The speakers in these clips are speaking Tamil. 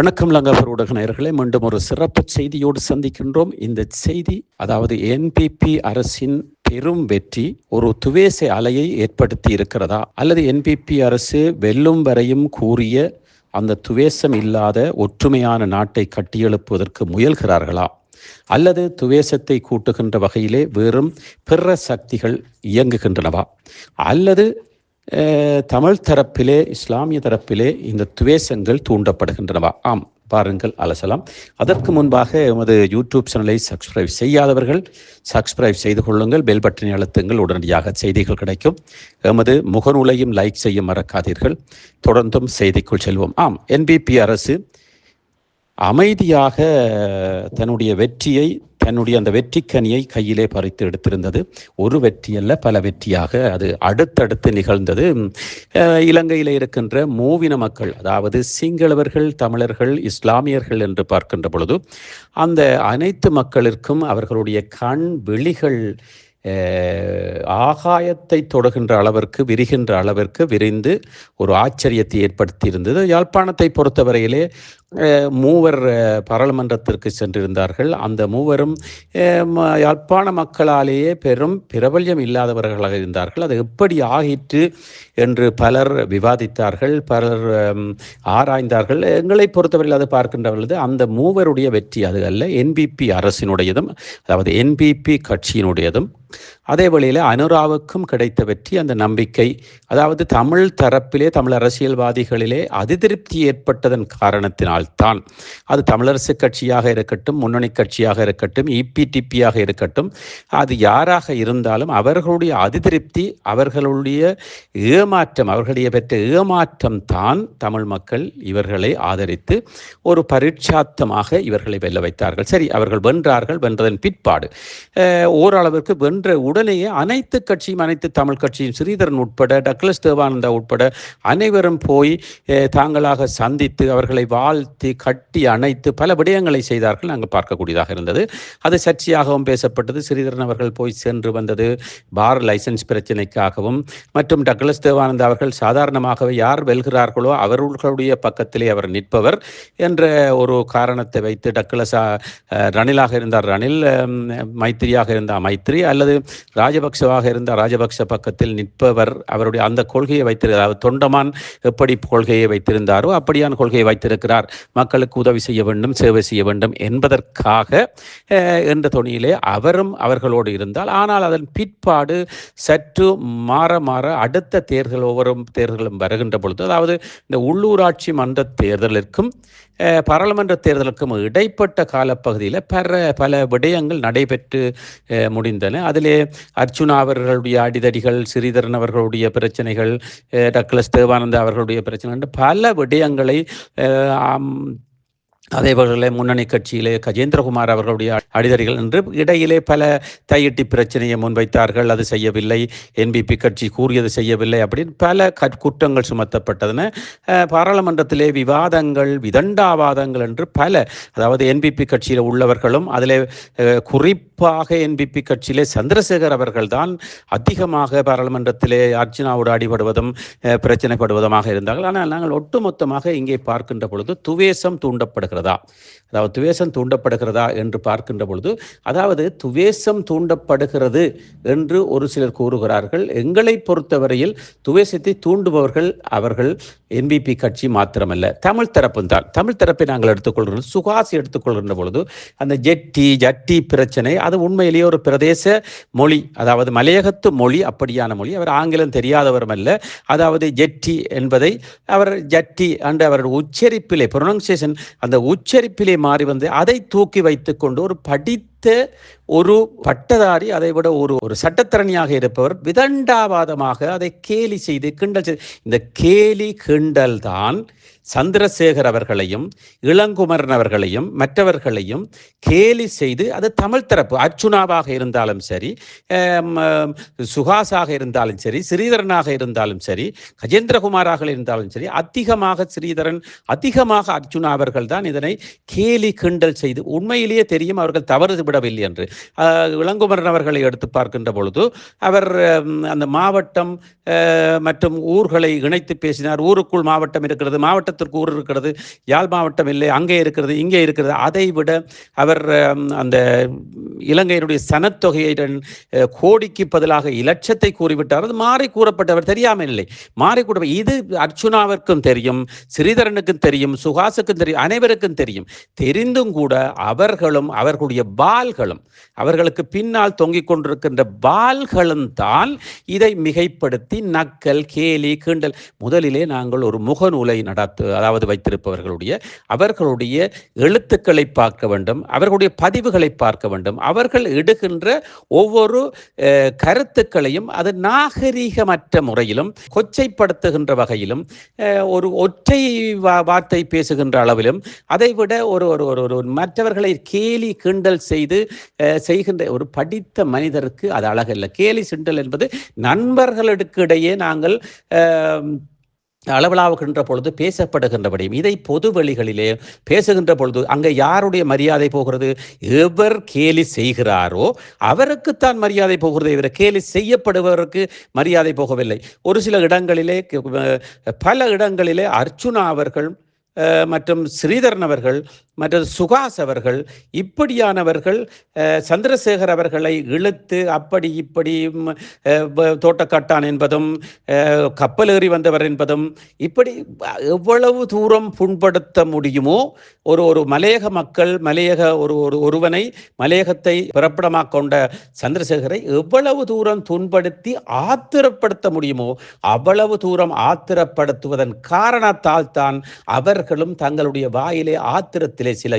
வணக்கம் லங்கபர் ஊடக நேயர்களே. மீண்டும் ஒரு சிறப்பு செய்தியோடு சந்திக்கின்றோம். இந்த செய்தி அதாவது என்பிபி அரசின் பெரும் வெற்றி ஒரு துவேச அலையை ஏற்படுத்தி இருக்கிறதா? அல்லது என்பிபி அரசு வெல்லும் வரையும் கூறிய அந்த துவேசம் இல்லாத ஒற்றுமையான நாட்டை கட்டியெழுப்புவதற்கு முயல்கிறார்களா? அல்லது துவேசத்தை கூட்டுகின்ற வகையிலே வெறும் பிற சக்திகள் இயங்குகின்றனவா? அல்லது தமிழ் தரப்பிலே இஸ்லாமிய தரப்பிலே இந்த துவேசங்கள் தூண்டப்படுகின்றனவா? ஆம் பாருங்கள் அலசலாம். அதற்கு முன்பாக எமது யூடியூப் சேனலை சப்ஸ்கிரைப் செய்யாதவர்கள் சப்ஸ்கிரைப் செய்து கொள்ளுங்கள். பெல் பட்டனை அழுத்துங்கள். உடனடியாக செய்திகள் கிடைக்கும். எமது முகநூலையும் லைக் செய்ய மறக்காதீர்கள். தொடர்ந்தும் செய்திக்குள் செல்வோம். ஆம் என்பிபி அரசு அமைதியாக தன்னுடைய வெற்றியை தன்னுடைய அந்த வெற்றிக்கனியை கையிலே பறித்து எடுத்திருந்தது. ஒரு வெற்றி அல்ல பல வெற்றியாக அது அடுத்தடுத்து நிகழ்ந்தது. இலங்கையில் இருக்கின்ற மூவின மக்கள் அதாவது சிங்களவர்கள் தமிழர்கள் இஸ்லாமியர்கள் என்று பார்க்கின்ற பொழுது அந்த அனைத்து மக்களிற்கும் அவர்களுடைய கண் விழிகள் ஆகாயத்தை தொடுகின்ற அளவிற்கு விரிகின்ற அளவிற்கு விரிந்து ஒரு ஆச்சரியத்தை ஏற்படுத்தி இருந்தது யாழ்ப்பாணத்தை பொறுத்தவரையிலே மூவர் பாராளுமன்றத்திற்கு சென்றிருந்தார்கள். அந்த மூவரும் யாழ்ப்பாண மக்களாலேயே பெரும் பிரபல்யம் இல்லாதவர்களாக இருந்தார்கள். அது எப்படி ஆகிற்று என்று பலர் விவாதித்தார்கள் பலர் ஆராய்ந்தார்கள். எங்களை பொறுத்தவரையில் அது பார்க்கின்றவர்களது அந்த மூவருடைய வெற்றி அது அல்ல. என்பிபி அரசினுடையதும் அதாவது என்பிபி கட்சியினுடையதும் அதே வழியில் அனுராவுக்கும் கிடைத்த வெற்றி அந்த நம்பிக்கை. அதாவது தமிழ் தரப்பிலே தமிழ் அரசியல்வாதிகளிலே அதிருப்தி ஏற்பட்டதன் காரணத்தினால்தான். அது தமிழரசு கட்சியாக இருக்கட்டும் முன்னணி கட்சியாக இருக்கட்டும் இபிடிபியாக இருக்கட்டும் அது யாராக இருந்தாலும் அவர்களுடைய அதிருப்தி அவர்களுடைய ஏமாற்றம் அவர்களுடைய பெற்ற ஏமாற்றம் தான் தமிழ் மக்கள் இவர்களை ஆதரித்து ஒரு பரீட்சாத்தமாக இவர்களை வெல்ல வைத்தார்கள். சரி அவர்கள் வென்றார்கள் வென்றதன் பிற்பாடு. ஓரளவிற்கு வென்ற உடனேயே அனைத்து கட்சியும் அனைத்து தமிழ் கட்சியும் ஸ்ரீதரன் உட்பட டக்ளஸ் தேவானந்தா உட்பட அனைவரும் போய் தாங்களாக சந்தித்து அவர்களை வாழ்த்தி கட்டி அணைத்து பல விடயங்களை செய்தார்கள். நாங்கள் பார்க்கக்கூடியதாக இருந்தது. அது சர்ச்சையாகவும் பேசப்பட்டது. ஸ்ரீதரன் அவர்கள் போய் சென்று வந்தது. பார் லைசன்ஸ் பிரச்சனைக்காகவும் மற்றும் டக்ளஸ் தேவானந்தா அவர்கள் சாதாரணமாகவே யார் வெல்கிறார்களோ அவர்களுடைய பக்கத்திலே அவர் நிற்பவர் என்ற ஒரு காரணத்தை வைத்து டக்ளஸ் ரணிலாக இருந்தார். ரணில் மைத்திரியாக இருந்தார். மைத்திரி அல்லது ராஜபக்சவாக இருந்த ராஜபக்ச பக்கத்தில் நிற்பவர் அவருடைய அந்த கொள்கையை வைத்திருக்கிறார். தொண்டமான் எப்படி கொள்கையை வைத்திருந்தாரோ அப்படியான கொள்கையை வைத்திருக்கிறார். மக்களுக்கு உதவி செய்ய வேண்டும் சேவை செய்ய வேண்டும் என்பதற்காக என்ற தொனியிலே அவரும் அவர்களோடு இருந்தால் ஆனால் அதன் பிற்பாடு சற்று மாற மாற அடுத்த தேர்தல் ஒவ்வொரு தேர்தலும் வருகின்ற பொழுது அதாவது இந்த உள்ளூராட்சி மன்ற தேர்தலிற்கும் பாராளுமன்ற தேர்தலுக்கும் இடைப்பட்ட காலப்பகுதியில் பல பல விடயங்கள் நடைபெற்று முடிந்தன. அதிலே அர்ச்சுனா அவர்களுடைய அடிதடிகள் ஸ்ரீதரன் அவர்களுடைய பிரச்சனைகள் டக்ளஸ் தேவானந்தா அவர்களுடைய பிரச்சனைகள் பல விடயங்களை அதே போல முன்னணி கட்சியிலே கஜேந்திரகுமார் அவர்களுடைய அடிதடிகள் என்று இடையிலே பல தையிட்டி பிரச்சனையை முன்வைத்தார்கள். அது செய்யவில்லை. என்பிபி கட்சி கூறியது செய்யவில்லை அப்படின்னு பல குற்றங்கள் சுமத்தப்பட்டதன பாராளுமன்றத்திலே விவாதங்கள் விதண்டாவாதங்கள் என்று பல அதாவது என்பிபி கட்சியில் உள்ளவர்களும் அதிலே குறிப்பாக என்பிபி கட்சியிலே சந்திரசேகர் அவர்கள் தான் அதிகமாக பாராளுமன்றத்திலே அர்ச்சனாவோடு அடிபடுவதும் பிரச்சனைப்படுவதுமாக இருந்தார்கள். ஆனால் நாங்கள் ஒட்டுமொத்தமாக இங்கே பார்க்கின்ற பொழுது துவேசம் தூண்டப்படுகிறது. That. அதாவது துவேசம் தூண்டப்படுகிறதா என்று பார்க்கின்ற பொழுது அதாவது துவேசம் தூண்டப்படுகிறது என்று ஒரு சிலர் கூறுகிறார்கள். எங்களை பொறுத்தவரையில் துவேசத்தை தூண்டுபவர்கள் அவர்கள் என்பிபி கட்சி மாத்திரமல்ல. தமிழ் தரப்பும் தான். தமிழ் தரப்பை நாங்கள் எடுத்துக்கொள்கிறோம். சுகாசி எடுத்துக்கொள்கின்ற பொழுது அந்த ஜெட்டி ஜட்டி பிரச்சனை அது உண்மையிலேயே ஒரு பிரதேச மொழி அதாவது மலையகத்து மொழி அப்படியான மொழி. அவர் ஆங்கிலம் தெரியாதவரும் அல்ல. அதாவது ஜெட்டி என்பதை அவர் ஜட்டி அன்று அவருடைய உச்சரிப்பிலே ப்ரொனன்சியேஷன் அந்த உச்சரிப்பிலே மாறி வந்து அதை தூக்கி வைத்துக்கொண்டு ஒரு படித்த ஒரு பட்டதாரி அதை விட ஒரு ஒரு சட்டத்திறனியாக இருப்பவர் விதண்டாவாதமாக அதை கேலி செய்து கிண்டல் செய்து இந்த கேலி கிண்டல் தான் சந்திரசேகர் அவர்களையும் இளங்குமரன் அவர்களையும் மற்றவர்களையும் கேலி செய்து அது தமிழ் தரப்பு அர்ச்சுனாவாக இருந்தாலும் சரி ஆம், சுஹாஸாக இருந்தாலும் சரி ஸ்ரீதரனாக இருந்தாலும் சரி கஜேந்திரகுமாராக இருந்தாலும் சரி அதிகமாக ஸ்ரீதரன் அதிகமாக அர்ச்சுனா அவர்கள் தான் இதனை கேலி கிண்டல் செய்து உண்மையிலேயே தெரியும் அவர்கள் தவறு குறிப்பிடவில்லை என்று. இளங்குமரன் அவர்களை எடுத்து பார்க்கின்ற பொழுது அவர் அந்த மாவட்டம் மற்றும் ஊர்களை இணைத்து பேசினார். ஊருக்குள் மாவட்டம் இருக்கிறது மாவட்டத்திற்கு ஊர் இருக்கிறது யாழ் மாவட்டம் இல்லை அங்கே இருக்கிறது இங்கே இருக்கிறது. அதை விட அவர் அந்த இலங்கையினுடைய சனத்தொகையை கோடிக்கு பதிலாக இலட்சத்தை கூறிவிட்டார். அது மாறி கூறப்பட்டவர் தெரியாமல் இல்லை. மாறி கூட இது அர்ச்சுனாவிற்கும் தெரியும் ஸ்ரீதரனுக்கும் தெரியும் சுகாசுக்கும் தெரியும் அனைவருக்கும் தெரியும். தெரிந்தும் கூட அவர்களும் அவர்களுடைய பால்களும் அவர்களுக்கு பின்னால் தொங்கிக் கொண்டிருக்கின்ற பால்களும் தான் இதை மிகைப்படுத்தி நக்கல் கேலி கிண்டல் முதலிலே நாங்கள் ஒரு முகநூலை நடத்து அதாவது வைத்திருப்பவர்களுடைய அவர்களுடைய எழுத்துக்களை பார்க்க வேண்டும் அவர்களுடைய பதிவுகளை பார்க்க வேண்டும். அவர்கள் இடுகின்ற ஒவ்வொரு கருத்துக்களையும் அது நாகரீகமற்ற முறையிலும் கொச்சைப்படுத்துகின்ற வகையிலும் ஒரு ஒற்றை வார்த்தை பேசுகின்ற அளவிலும் அதை விட ஒரு ஒரு ஒரு ஒரு மற்றவர்களை கேலி கிண்டல் செய்து அஹ், செய்கின்ற ஒரு படித்த மனிதருக்கு அது அழகல்ல கேலி சிண்டல் என்பது நண்பர்களுக்கு இடையே நாங்கள் அளவலாகின்ற அளவலாவுகின்ற பொழுது பேசப்படுகின்றபடியும் இதை பொது வெளிகளிலே பேசுகின்ற பொழுது அங்கே யாருடைய மரியாதை போகிறது? எவர் கேலி செய்கிறாரோ அவருக்குத்தான் மரியாதை போகிறது இவர் கேலி செய்யப்படுபவருக்கு மரியாதை போகவில்லை. ஒரு சில இடங்களிலே பல இடங்களிலே அர்ச்சுனா அவர்கள் மற்றும் ஸ்ரீதரன் அவர்கள் மற்றது சுகாஸ் அவர்கள் இப்படியானவர்கள் சந்திரசேகர் அவர்களை இழுத்து அப்படி இப்படி தோட்டக்காட்டான் என்பதும் கப்பலேறி கப்பல் ஏறி வந்தவர் என்பதும் இப்படி எவ்வளவு தூரம் புண்படுத்த முடியுமோ ஒரு ஒரு மலையக மக்கள் மலையக ஒரு ஒரு ஒருவனை மலையகத்தை பிறப்பிடமாக கொண்ட சந்திரசேகரை எவ்வளவு தூரம் துன்படுத்தி ஆத்திரப்படுத்த முடியுமோ அவ்வளவு தூரம் ஆத்திரப்படுத்துவதன் காரணத்தால் தான் அவர்களும் தங்களுடைய வாயிலே ஆத்திரத்திலே சில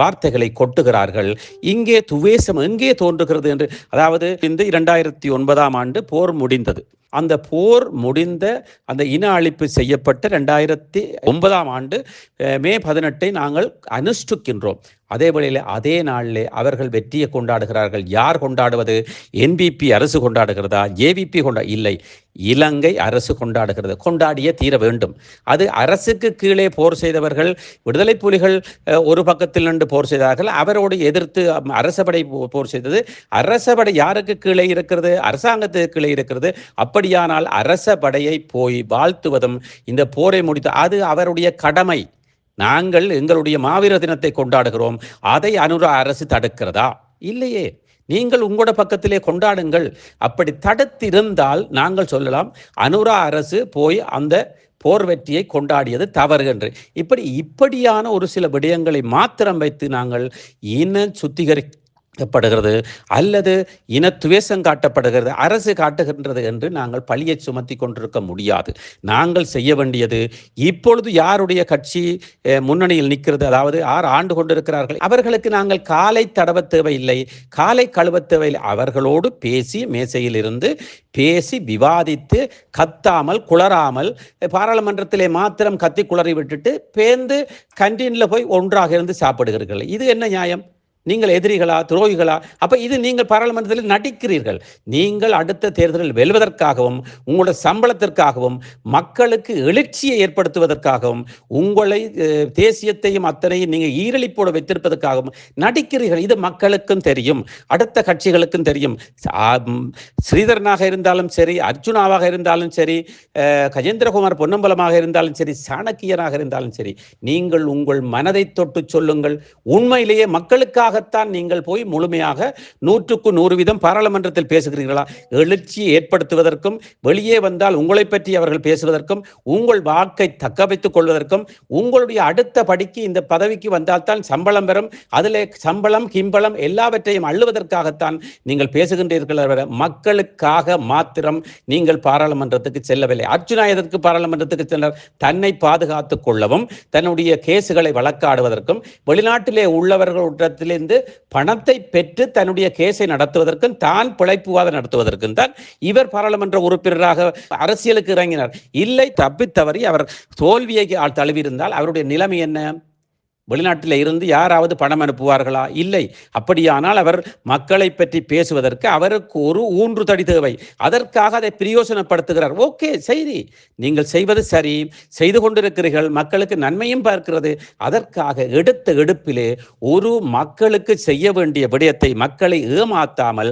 வார்த்தைகளை கொட்டுகிறார்கள். இங்கே துவேசம் எங்கே தோன்றுகிறது என்று அதாவது இந்த இரண்டாயிரத்தி ஒன்பதாம் ஆண்டு போர் முடிந்தது. அந்த போர் முடிந்த அந்த இன அழிப்பு செய்யப்பட்ட ரெண்டாயிரத்தி ஒன்பதாம் ஆண்டு மே பதினெட்டை நாங்கள் அனுஷ்டிக்கின்றோம். அதே வேளையில் அதே நாளிலே அவர்கள் வெற்றியை கொண்டாடுகிறார்கள். யார் கொண்டாடுவது? என்பிபி அரசு கொண்டாடுகிறதா? ஏவிபி கொண்டா இல்லை. இலங்கை அரசு கொண்டாடுகிறது. கொண்டாடிய தீர வேண்டும். அது அரசுக்கு கீழே போர் செய்தவர்கள் விடுதலை புலிகள் ஒரு பக்கத்தில் நின்று போர் செய்தார்கள். அவரோடு எதிர்த்து அம், அரசபடை போ- போர் செய்தது. அரசபடை யாருக்கு கீழே இருக்கிறது? அரசாங்கத்துக்கு கீழே இருக்கிறது. அப்படி அப்படியானால் அரச படையை போய் வாழ்த்துவதும் இந்த போரை முடித்து அது அவருடைய கடமை. நாங்கள் எங்களுடைய மாவீர தினத்தை கொண்டாடுகிறோம். அதை அனுரா அரசு தடுக்கிறதா? இல்லையே. நீங்கள் உங்களோட பக்கத்திலே கொண்டாடுங்கள். அப்படி தடுத்திருந்தால் நாங்கள் சொல்லலாம் அனுரா அரசு போய் அந்த போர் வெற்றியை கொண்டாடியது தவறு என்று. இப்படி இப்படியான ஒரு சில விடயங்களை மாத்திரம் வைத்து நாங்கள் இன சுத்திகரி ப்படுகிறது அல்லது இன துவேஷம் காட்டப்படுகிறது அரசு காட்டுகின்றது என்று நாங்கள் பழியை சுமத்தி கொண்டிருக்க முடியாது. நாங்கள் செய்ய வேண்டியது இப்பொழுது யாருடைய கட்சி முன்னணியில் நிற்கிறது? அதாவது யார் ஆண்டு கொண்டிருக்கிறார்கள். அவர்களுக்கு நாங்கள் காலை தடவ தேவையில்லை காலை கழுவ தேவையில்லை. அவர்களோடு பேசி மேசையில் இருந்து பேசி விவாதித்து கத்தாமல் குளராமல் பாராளுமன்றத்திலே மாத்திரம் கத்தி குளறி விட்டுட்டு பேந்து கண்டீனில் போய் ஒன்றாக இருந்து சாப்பிடுகிறீர்கள். இது என்ன நியாயம்? நீங்கள் எதிரிகளா துரோகிகளா? அப்ப இது நீங்கள் பாராளுமன்றத்தில் நடிக்கிறீர்கள். நீங்கள் அடுத்த தேர்தலில் வெல்வதற்காகவும் உங்களோட சம்பளத்திற்காகவும் மக்களுக்கு எழுச்சியை ஏற்படுத்துவதற்காகவும் உங்களை தேசியத்தையும் அத்தனையும் நீங்கள் ஈரழிப்போடு வைத்திருப்பதற்காகவும் நடிக்கிறீர்கள். இது மக்களுக்கும் தெரியும். அடுத்த கட்சிகளுக்கும் தெரியும். ஸ்ரீதரனாக இருந்தாலும் சரி அர்ஜுனாவாக இருந்தாலும் சரி அஹ், கஜேந்திரகுமார் பொன்னம்பலமாக இருந்தாலும் சரி சாணக்கியனாக இருந்தாலும் சரி நீங்கள் உங்கள் மனதை தொட்டு சொல்லுங்கள். உண்மையிலேயே மக்களுக்காக அதற்காகத்தான் நீங்கள் போய் முழுமையாக நூற்றுக்கு நூறு வீதம் பாராளுமன்றத்தில் பேசுகிறீர்களா? எழுச்சி ஏற்படுத்துவதற்கும் வெளியே வந்தால் உங்களை பற்றி அவர்கள் பேசுவதற்கும் உங்கள் வாக்கை தக்க வைத்துக் கொள்வதற்கும் உங்களுடைய அடுத்த படிக்கு இந்த பதவிக்கு வந்தால்தான் சம்பளம் பெறும். அதில் சம்பளம் கிம்பளம் எல்லாவற்றையும் அள்ளுவதற்காகத்தான் நீங்கள் பேசுகின்றீர்கள் மக்களுக்காக மாத்திரம் நீங்கள் பாராளுமன்றத்துக்கு செல்லவில்லை. அர்ஜுனா எதற்கு பாராளுமன்றத்துக்கு சென்றார்? தன்னை பாதுகாத்துக் கொள்ளவும் தன்னுடைய கேசுகளை வழக்காடுவதற்கும் வெளிநாட்டிலே உள்ளவர்களிடத்திலே சேர்ந்து பணத்தை பெற்று தன்னுடைய கேஸை நடத்துவதற்கும் தான் பிழைப்புவாதம் நடத்துவதற்கும் தான் இவர் பாராளுமன்ற உறுப்பினராக அரசியலுக்கு இறங்கினார். இல்லை தப்பித்தவறி அவர் தோல்வியை தழுவியிருந்தால் அவருடைய நிலைமை என்ன? வெளிநாட்டில் இருந்து யாராவது பணம் அனுப்புவார்களா? இல்லை. அப்படியானால் அவர் மக்களை பற்றி பேசுவதற்கு அவருக்கு ஒரு ஊன்று தடி தேவை. அதற்காக அதை பிரயோசனப்படுத்துகிறார். ஓகே சரி நீங்கள் செய்வது சரி. செய்து கொண்டிருக்கிறீர்கள். மக்களுக்கு நன்மையும் பார்க்கிறது. அதற்காக எடுத்த எடுப்பிலே ஒரு மக்களுக்கு செய்ய வேண்டிய விடயத்தை மக்களை ஏமாத்தாமல்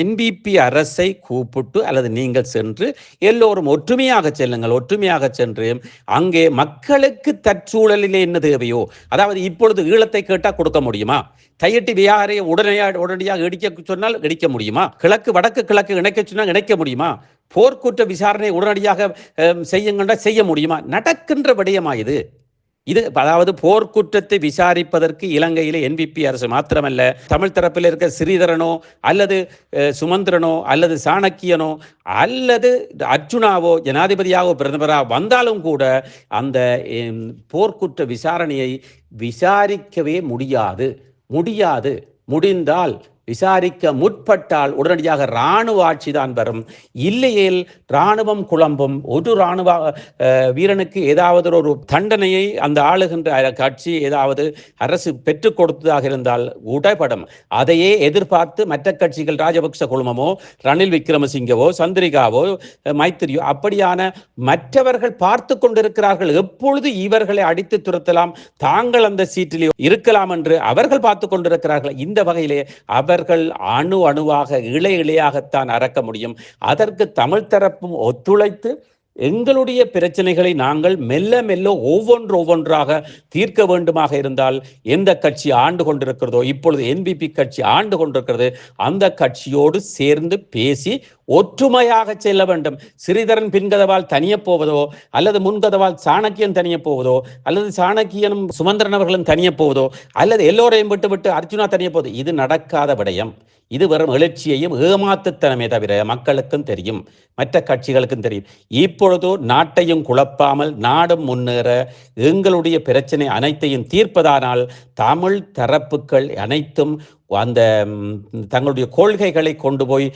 என்பிபி அரசை கூப்பிட்டு அல்லது நீங்கள் சென்று எல்லோரும் ஒற்றுமையாக செல்லுங்கள். ஒற்றுமையாக சென்று அங்கே மக்களுக்கு தற்சூழலிலே என்ன தேவையோ அதாவது இப்பொழுது ஈழத்தை கேட்டால் கொடுக்க முடியுமா? தையட்டி வியாரை உடனடியாக உடனடியாக இடிக்க சொன்னால் இடிக்க முடியுமா? கிழக்கு வடக்கு கிழக்கு இணைக்க சொன்னால் இணைக்க முடியுமா? போர்க்குற்ற விசாரணை உடனடியாக செய்யுங்கண்டா செய்ய முடியுமா? நடக்கின்ற விடயமா இது? இது அதாவது போர்க்குற்றத்தை விசாரிப்பதற்கு இலங்கையில் என்பிபி அரசு மாத்திரமல்ல. தமிழ் தரப்பில் இருக்க ஸ்ரீதரனோ அல்லது சுமந்திரனோ அல்லது சாணக்கியனோ அல்லது அர்ஜுனாவோ ஜனாதிபதியாகவோ பிரதமராக வந்தாலும் கூட அந்த போர்க்குற்ற விசாரணையை விசாரிக்கவே முடியாது. முடியாது. முடிந்தால் விசாரிக்க முற்பட்டால் உடனடியாக இராணுவ ஆட்சி தான் வரும். இல்லையேல் இராணுவம் குழம்பும் ஒரு இராணுவ வீரனுக்கு ஏதாவது ஒரு தண்டனையை அந்த ஆளுகின்ற கட்சி ஏதாவது அரசு பெற்றுக் கொடுத்ததாக இருந்தால் உடைபடும் அதையே எதிர்பார்த்து மற்ற கட்சிகள் ராஜபக்ச குழுமமோ ரணில் விக்ரமசிங்கவோ சந்திரிகாவோ மைத்திரியோ அப்படியான மற்றவர்கள் பார்த்து கொண்டிருக்கிறார்கள். எப்பொழுது இவர்களை அடித்து துரத்தலாம்? தாங்கள் அந்த சீட்டிலே இருக்கலாம் என்று அவர்கள் பார்த்து கொண்டிருக்கிறார்கள். இந்த வகையிலே அவர் அவர்கள் அணு அணுவாக இளை இளையாகத்தான் அறக்க முடியும். அதற்கு தமிழ் தரப்பும் ஒத்துழைத்து எங்களுடைய பிரச்சனைகளை நாங்கள் மெல்ல மெல்ல ஒவ்வொன்று ஒவ்வொன்றாக தீர்க்க வேண்டுமாக இருந்தால் எந்த கட்சி ஆண்டு கொண்டிருக்கிறதோ இப்பொழுது என்பிபி கட்சி ஆண்டு கொண்டிருக்கிறது அந்த கட்சியோடு சேர்ந்து பேசி ஒற்றுமையாக செல்ல வேண்டும். சிறிதரன் பின்கதவால் தனிய போவதோ அல்லது முன்கதவால் சாணக்கியன் தனிய போவதோ அல்லது சாணக்கியனும் சுமந்திரன் அவர்களும் தனிய போவதோ அல்லது எல்லோரையும் விட்டு விட்டு அர்ஜுனா தனிய போவது இது நடக்காத விடயம். இது வெறும் எழுச்சியையும் ஏமாத்துத்தனமே தவிர மக்களுக்கும் தெரியும். மற்ற கட்சிகளுக்கும் தெரியும். இப்பொழுது நாட்டையும் குழப்பாமல் நாடும் முன்னேற எங்களுடைய பிரச்சனை அனைத்தையும் தீர்ப்பதானால் தமிழ் தரப்புகள் அனைத்தும் அந்த தங்களுடைய கொள்கைகளை கொண்டு போய்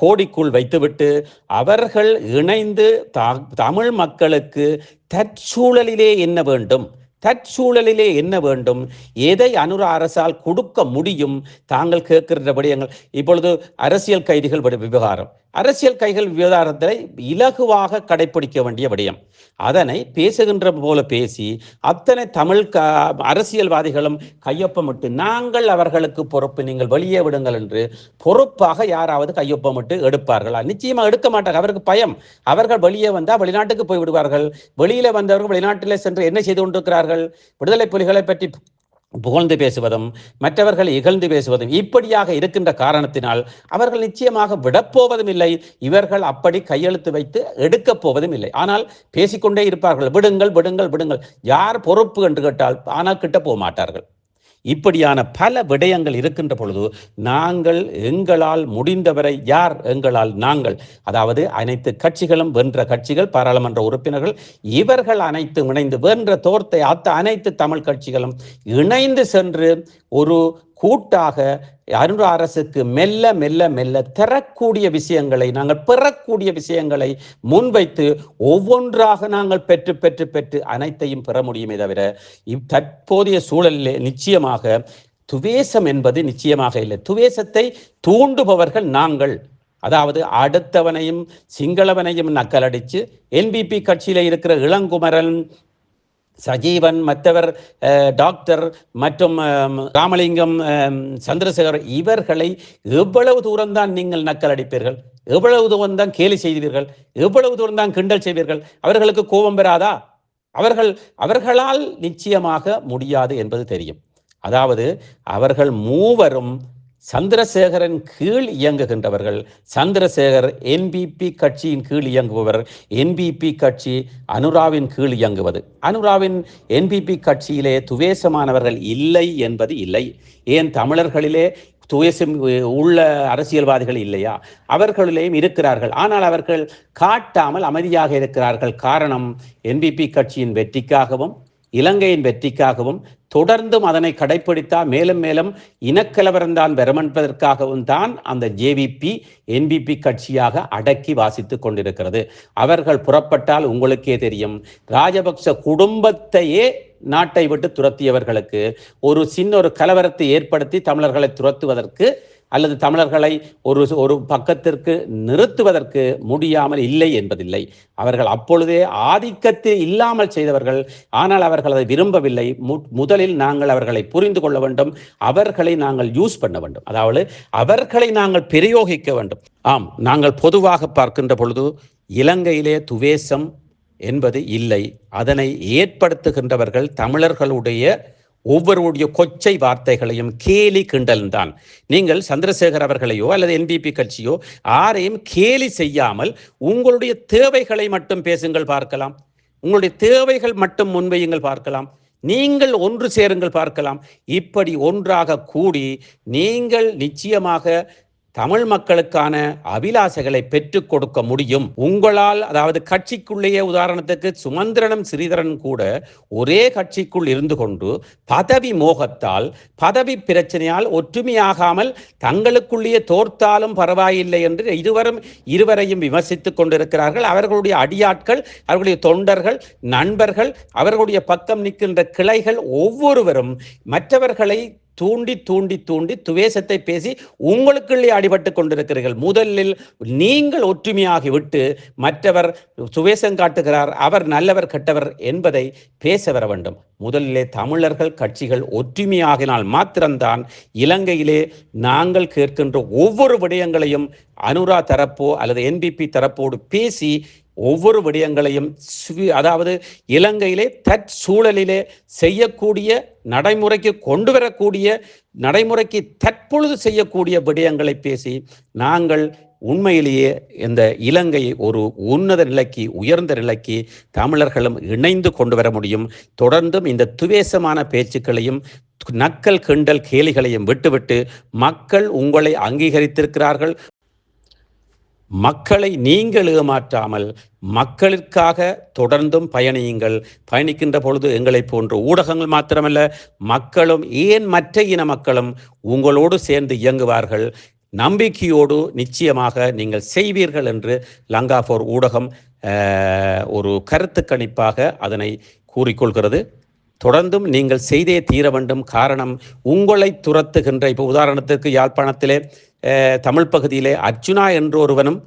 கோடிக்குள் வைத்துவிட்டு அவர்கள் இணைந்து தமிழ் மக்களுக்கு தற்சூழலிலே என்ன வேண்டும்? தற்சூழலிலே என்ன வேண்டும்? எதை அனுர அரசால் கொடுக்க முடியும்? தாங்கள் கேட்கின்றபடி விடயங்கள். இப்பொழுது அரசியல் கைதிகள் விவகாரம். அரசியல் கைகள் விவகாரத்தை இலகுவாக கடைபிடிக்க வேண்டிய விடயம். அதனை பேசுகின்ற போல பேசி அத்தனை தமிழ் க அரசியல்வாதிகளும் கையொப்பமிட்டு நாங்கள் அவர்களுக்கு பொறுப்பு நீங்கள் வெளியே விடுங்கள் என்று பொறுப்பாக யாராவது கையொப்பமிட்டு எடுப்பார்களா? நிச்சயமா எடுக்க மாட்டாங்க அவருக்கு பயம். அவர்கள் வெளியே வந்தால் வெளிநாட்டுக்கு போய் விடுவார்கள் வெளியில வந்தவர்கள் வெளிநாட்டிலே சென்று என்ன செய்து கொண்டிருக்கிறார்கள்? விடுதலை புலிகளை பற்றி புகழ்ந்து பேசுவதும் மற்றவர்களை இகழ்ந்து பேசுவதும் இப்படியாக இருக்கின்ற காரணத்தினால் அவர்கள் நிச்சயமாக விடப்போவதும் இல்லை. இவர்கள் அப்படி கையெழுத்து வைத்து எடுக்கப் போவதும் இல்லை. ஆனால் பேசிக்கொண்டே இருப்பார்கள். விடுங்கள் விடுங்கள் விடுங்கள். யார் பொறுப்பு என்று கேட்டால் ஆனால் கிட்ட போக மாட்டார்கள். இப்படியான பல விடயங்கள் இருக்கின்ற பொழுது நாங்கள் எங்களால் முடிந்தவரை யார் எங்களால் நாங்கள்? அதாவது அனைத்து கட்சிகளும் வென்ற கட்சிகள் பாராளுமன்ற உறுப்பினர்கள் இவர்கள் அனைத்தும் இணைந்து வென்ற தோர்த்தை அத்த அனைத்து தமிழ் கட்சிகளும் இணைந்து சென்று ஒரு கூட்டாக அருண் அரசுக்கு மெல்ல மெல்ல மெல்ல தரக்கூடிய விஷயங்களை நாங்கள் பெறக்கூடிய விஷயங்களை முன்வைத்து ஒவ்வொன்றாக நாங்கள் பெற்று பெற்று பெற்று அனைத்தையும் பெற முடியுமே தவிர தற்போதைய சூழலில் நிச்சயமாக துவேசம் என்பது நிச்சயமாக இல்லை. துவேசத்தை தூண்டுபவர்கள் நாங்கள். அதாவது அடுத்தவனையும் சிங்களவனையும் நக்கலடிச்சு என்பிபி கட்சியில் இருக்கிற இளங்குமரன் சஜீவன் மற்றவர் டாக்டர் மற்றும் ராமலிங்கம் சந்திரசேகர் இவர்களை எவ்வளவு தூரம்தான் நீங்கள் நக்கல் அடிப்பீர்கள்? எவ்வளவு தூரம் தான் கேலி செய்வீர்கள்? எவ்வளவு தூரம் தான் கிண்டல் செய்வீர்கள்? அவர்களுக்கு கோபம் பெறாதா அவர்கள் அவர்களால் நிச்சயமாக முடியாது என்பது தெரியும். அதாவது அவர்கள் மூவரும் சந்திரசேகரன் கீழ் இயங்குகின்றவர்கள் சந்திரசேகர் என்பிபி கட்சியின் கீழ் இயங்குபவர் என்பிபி கட்சி அனுராவின் கீழ் இயங்குவது. அனுராவின் என்பிபி கட்சியிலே துவேசமானவர்கள் இல்லை என்பது இல்லை. ஏன் தமிழர்களிலே துவேசம் உள்ள அரசியல்வாதிகள் இல்லையா? அவர்களிலேயும் இருக்கிறார்கள். ஆனால் அவர்கள் காட்டாமல் அமைதியாக இருக்கிறார்கள். காரணம் என்பிபி கட்சியின் வெற்றிக்காகவும் இலங்கையின் வெற்றிக்காகவும் தொடர்ந்தும் அதனை கடைபிடித்தால் மேலும் மேலும் இனக்கலவரம்தான் பெறமென்பதற்காகவும் தான் அந்த ஜேவிபி என்பிபி கட்சியாக அடக்கி வாசித்துக் கொண்டிருக்கிறது. அவர்கள் புறப்பட்டால் உங்களுக்கே தெரியும். ராஜபக்ச குடும்பத்தையே நாட்டை விட்டு துரத்தியவர்களுக்கு ஒரு சின்ன ஒரு கலவரத்தை ஏற்படுத்தி தமிழர்களை துரத்துவதற்கு அல்லது தமிழர்களை ஒரு ஒரு பக்கத்திற்கு நிறுத்துவதற்கு முடியாமல் இல்லை என்பதில்லை. அவர்கள் அப்பொழுதே ஆதிக்கத்தில் இல்லாமல் செய்தவர்கள். ஆனால் அவர்கள் அதை விரும்பவில்லை. முதலில் நாங்கள் அவர்களை புரிந்து கொள்ள வேண்டும். அவர்களை நாங்கள் யூஸ் பண்ண வேண்டும். அதாவது அவர்களை நாங்கள் பிரயோகிக்க வேண்டும். ஆம் நாங்கள் பொதுவாக பார்க்கின்ற பொழுது இலங்கையிலே துவேசம் என்பது இல்லை. அதனை ஏற்படுத்துகின்றவர்கள் தமிழர்களுடைய ஒவ்வொருடைய கொச்சை வார்த்தைகளையும் கேலி கிண்டல் தான். நீங்கள் சந்திரசேகர் அவர்களையோ அல்லது என்பிபி கட்சியோ யாரையும் கேலி செய்யாமல் உங்களுடைய தேவைகளை மட்டும் பேசுங்கள் பார்க்கலாம். உங்களுடைய தேவைகள் மட்டும் முன்வையுங்கள் பார்க்கலாம். நீங்கள் ஒன்று சேருங்கள் பார்க்கலாம். இப்படி ஒன்றாக கூடி நீங்கள் நிச்சயமாக தமிழ் மக்களுக்கான அபிலாசைகளை பெற்றுக் கொடுக்க முடியும். உங்களால் அதாவது கட்சிக்குள்ளேயே உதாரணத்துக்கு சுமந்திரனும் ஸ்ரீதரன் கூட ஒரே கட்சிக்குள் இருந்து கொண்டு பதவி மோகத்தால் பதவி பிரச்சனையால் ஒற்றுமையாகாமல் தங்களுக்குள்ளேயே தோர்த்தாலும் பரவாயில்லை என்று இருவரும் இருவரையும் விமர்சித்துக் கொண்டிருக்கிறார்கள். அவர்களுடைய அடியாட்கள் அவர்களுடைய தொண்டர்கள் நண்பர்கள் அவர்களுடைய பக்கம் நிற்கின்ற கிளைகள் ஒவ்வொருவரும் மற்றவர்களை தூண்டி தூண்டி தூண்டி துவேசத்தை பேசி உங்களுக்குள்ளே அடிபட்டு கொண்டிருக்கிறீர்கள். முதலில் நீங்கள் ஒற்றுமையாகி விட்டு மற்றவர் சுவேசம் காட்டுகிறார் அவர் நல்லவர் கெட்டவர் என்பதை பேச வர வேண்டும். முதலிலே தமிழர்கள் கட்சிகள் ஒற்றுமையாகினால் மாத்திரம்தான் இலங்கையிலே நாங்கள் கேட்கின்ற ஒவ்வொரு விடயங்களையும் அனுரா தரப்போ அல்லது என்பிபி தரப்போடு பேசி ஒவ்வொரு விடயங்களையும் அதாவது இலங்கையிலே தற்சூழலிலே செய்யக்கூடிய நடைமுறைக்கு கொண்டு வரக்கூடிய நடைமுறைக்கு தற்பொழுது செய்யக்கூடிய விடயங்களை பேசி நாங்கள் உண்மையிலேயே இந்த இலங்கையை ஒரு உன்னத நிலைக்கு உயர்ந்த நிலைக்கு தமிழர்களும் இணைந்து கொண்டு வர முடியும். தொடர்ந்தும் இந்த துவேசமான பேச்சுக்களையும் நக்கல் கிண்டல் கேலிகளையும் விட்டுவிட்டு மக்கள் உங்களை அங்கீகரித்திருக்கிறார்கள். மக்களை நீங்கள் ஏமாற்றாமல் மக்களுக்காக தொடர்ந்தும் பயணியுங்கள். பயணிக்கின்ற பொழுது எங்களைப் போன்ற ஊடகங்கள் மாத்திரமல்ல மக்களும் ஏன் மற்ற இன மக்களும் உங்களோடு சேர்ந்து இயங்குவார்கள்? நம்பிக்கையோடு நிச்சயமாக நீங்கள் செய்வீர்கள் என்று லங்கா போர் ஊடகம் ஒரு கருத்து கணிப்பாக அதனை கூறிக்கொள்கிறது. தொடர்ந்தும் நீங்கள் செய்தே தீர வேண்டும் காரணம் உங்களை துரத்துகின்ற இப்போ உதாரணத்துக்கு யாழ்ப்பாணத்திலே தமிழ் பகுதியிலே அர்ச்சுனா என்ற ஒருவனும்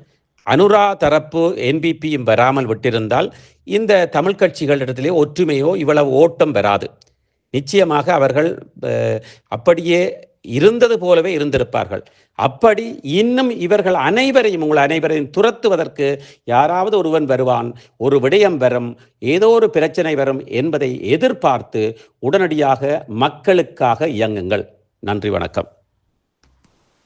அனுரா தரப்பு என்பிபியும் வராமல் விட்டிருந்தால் இந்த தமிழ் கட்சிகளிடத்திலே ஒற்றுமையோ இவ்வளவு ஓட்டம் வராது. நிச்சயமாக அவர்கள் அப்படியே இருந்தது போலவே இருந்திருப்பார்கள். அப்படி இன்னும் இவர்கள் அனைவரையும் உங்கள் அனைவரையும் துரத்துவதற்கு யாராவது ஒருவன் வருவான் ஒரு விடயம் வரும் ஏதோ ஒரு பிரச்சனை வரும் என்பதை எதிர்பார்த்து உடனடியாக மக்களுக்காக இயங்குங்கள். நன்றி வணக்கம்.